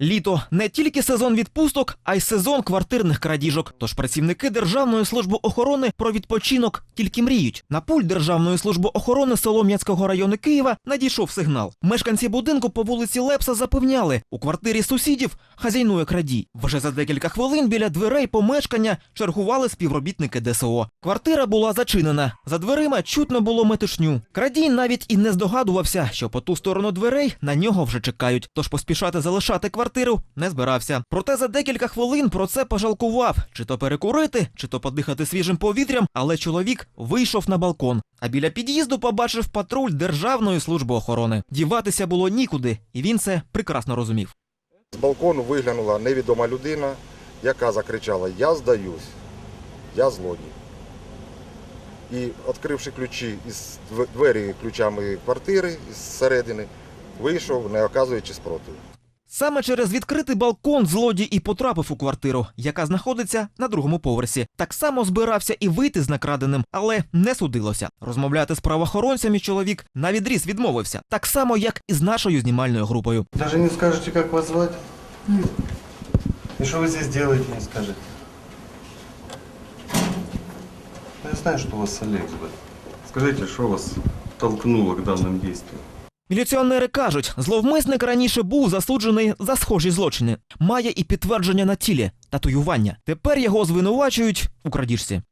Літо не тільки сезон відпусток, а й сезон квартирних крадіжок. Тож працівники Державної служби охорони про відпочинок тільки мріють. На пульт Державної служби охорони Солом'янського району Києва надійшов сигнал. Мешканці будинку по вулиці Лепса запевняли, у квартирі сусідів хазяйнує крадій. Вже за декілька хвилин біля дверей помешкання чергували співробітники ДСО. Квартира була зачинена. За дверима чутно було метушню. Крадій навіть і не здогадувався, що по ту сторону дверей на нього вже чекають. Тож поспішати залишати квартиру не збирався. Проте за декілька хвилин про це пожалкував: чи то перекурити, чи то подихати свіжим повітрям. Але чоловік вийшов на балкон. А біля під'їзду побачив патруль Державної служби охорони. Діватися було нікуди, і він це прекрасно розумів. З балкону виглянула невідома людина, яка закричала Я здаюсь, я злодій. І відкривши ключі із двері ключами квартири із середини, вийшов, не оказуючи спротиву. Саме через відкритий балкон злодій і потрапив у квартиру, яка знаходиться на другому поверсі. Так само збирався і вийти з накраденим, але не судилося. Розмовляти з правоохоронцями чоловік на відріз відмовився, так само як і з нашою знімальною групою. Даже не скажете, как вас звать? И что вы здесь делаете, не скажете? Я знаю, что вас Олег звать. Скажите, что вас толкнуло к данным действиям? Міліціонери кажуть, зловмисник раніше був засуджений за схожі злочини. Має і підтвердження на тілі татуювання. Тепер його звинувачують у крадіжці.